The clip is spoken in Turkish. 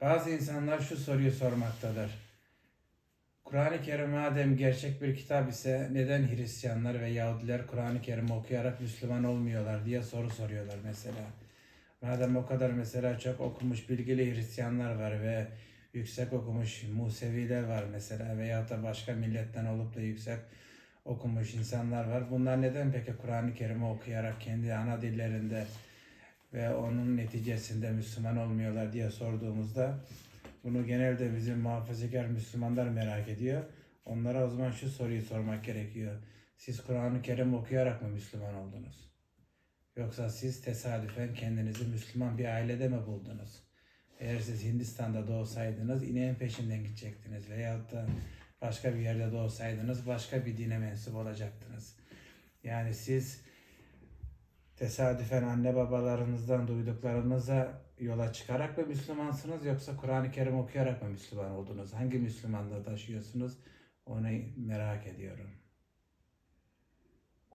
Bazı insanlar şu soruyu sormaktadır. Kur'an-ı Kerim madem gerçek bir kitap ise neden Hristiyanlar ve Yahudiler Kur'an-ı Kerim okuyarak Müslüman olmuyorlar diye soru soruyorlar mesela. Madem o kadar mesela çok okumuş bilgili Hristiyanlar var ve yüksek okumuş Museviler var mesela veyahut da başka milletten olup da yüksek okumuş insanlar var. Bunlar neden peki Kur'an-ı Kerim'i okuyarak kendi ana dillerinde ve onun neticesinde Müslüman olmuyorlar diye sorduğumuzda bunu genelde bizim muhafazakar Müslümanlar merak ediyor. Onlara o zaman şu soruyu sormak gerekiyor. Siz Kur'an-ı Kerim okuyarak mı Müslüman oldunuz? Yoksa siz tesadüfen kendinizi Müslüman bir ailede mi buldunuz? Eğer siz Hindistan'da doğsaydınız ineğin peşinden gidecektiniz veyahut da başka bir yerde doğsaydınız başka bir dine mensup olacaktınız. Yani siz tesadüfen anne babalarınızdan duyduklarınıza yola çıkarak mı Müslümansınız yoksa Kur'an-ı Kerim okuyarak mı Müslüman oldunuz? Hangi Müslümanlığı taşıyorsunuz? Onu merak ediyorum.